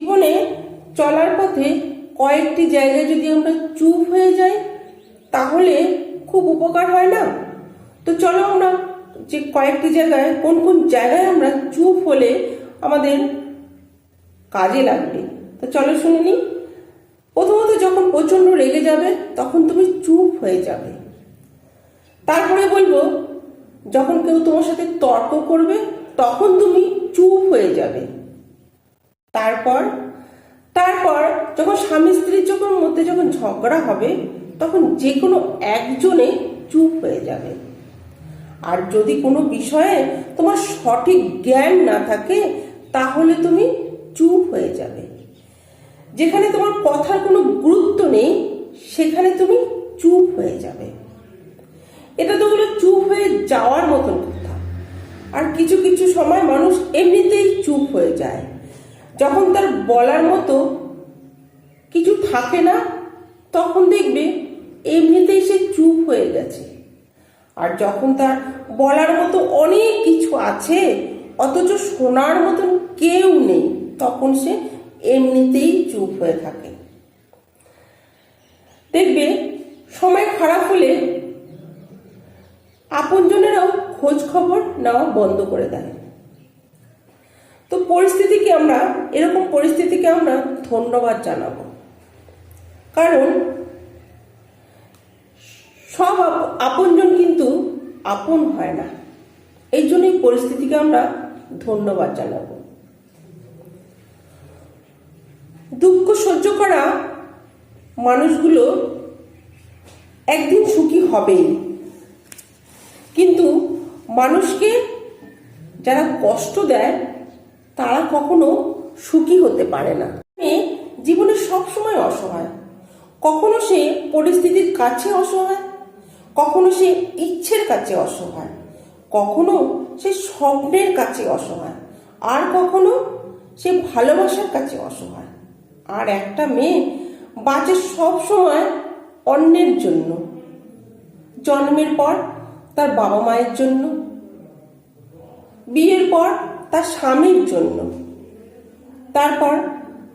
জীবনে চলার পথে কয়েকটি জায়গায় যদি আমরা চুপ হয়ে যাই, তাহলে খুব উপকার হয় না? তো চলো আমরা যে কয়েকটি জায়গায়, কোন কোন জায়গায় আমরা চুপ হলে আমাদের কাজে লাগবে? তো চলো শুনে নিই। প্রথমত যখন প্রচণ্ড রেগে যাবে, তখন তুমি চুপ হয়ে যাবে। তারপরে বলব, যখন কেউ তোমার সাথে তর্ক করবে, তখন তুমি চুপ হয়ে যাবে। তারপর তারপর যখন স্বামী স্ত্রীর যখন মধ্যে যখন ঝগড়া হবে, তখন যে কোনো একজনে চুপ হয়ে যাবে। আর যদি কোনো বিষয়ে তোমার সঠিক জ্ঞান না থাকে, তাহলে তুমি চুপ হয়ে যাবে। যেখানে তোমার কথার কোনো গুরুত্ব নেই, সেখানে তুমি চুপ হয়ে যাবে। এটা তো হলো চুপ হয়ে যাওয়ার মতন কথা। আর কিছু কিছু সময় মানুষ এমনিতেই চুপ হয়ে যায়। যখন তার বলার মতো কিছু থাকে না, তখন দেখবে এমনিতেই সে চুপ হয়ে গেছে। আর যখন তার বলার মতো অনেক কিছু আছে, অথচ শোনার মতন কেউ নেই, তখন সে এমনিতেই চুপ হয়ে থাকে। দেখবে সময় খারাপ হলে আপনজনেরাও খোঁজ খবর নেওয়া বন্ধ করে দেয়। তো পরিস্থিতিকে আমরা, এরকম পরিস্থিতিকে আমরা ধন্যবাদ জানাব। কারণ সব আপনজন কিন্তু আপন হয় না। এই জন্যই পরিস্থিতিকে আমরা ধন্যবাদ জানাব। দুঃখ সহ্য করা মানুষগুলো একদিন সুখী হবেই। কিন্তু মানুষকে যারা কষ্ট দেয় তারা কখনো সুখী হতে পারে না। মেয়ে জীবনে সবসময় অসহায়। কখনো সে পরিস্থিতির কাছে অসহায়। কখনো সে ইচ্ছের কাছে অসহায়। কখনো সে স্বপ্নের কাছে অসহায়। আর কখনো সে ভালোবাসার কাছে অসহায়। আর একটা মেয়ে বাঁচে সব সময় অন্যের জন্য। জন্মের পর তার বাবা মায়ের জন্য। বিয়ের পর তার স্বামীর জন্য। তারপর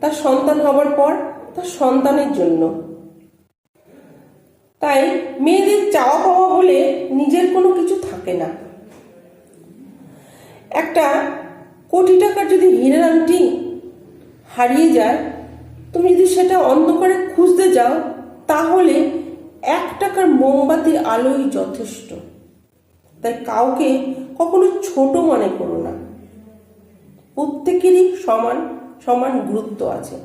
তার সন্তান হবার পর তার সন্তানের জন্য। তাই মেয়েদের চাওয়া পাওয়া বলে নিজের কোনো কিছু থাকে না। একটা কোটি টাকার যদি হীরের আংটি হারিয়ে যায়, তুমি যদি সেটা অন্ধকারে খুঁজতে যাও, তাহলে এক টাকার মোমবাতির আলোই যথেষ্ট। তাই কাউকে কখনো ছোট মনে করো না। প্রত্যেকেরই সমান সমান গুরুত্ব আছে।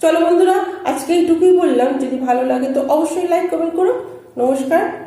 চলো বন্ধুরা, আজকে এইটুকুই বললাম। যদি ভালো লাগে তো অবশ্যই লাইক কমেন্ট করো। নমস্কার।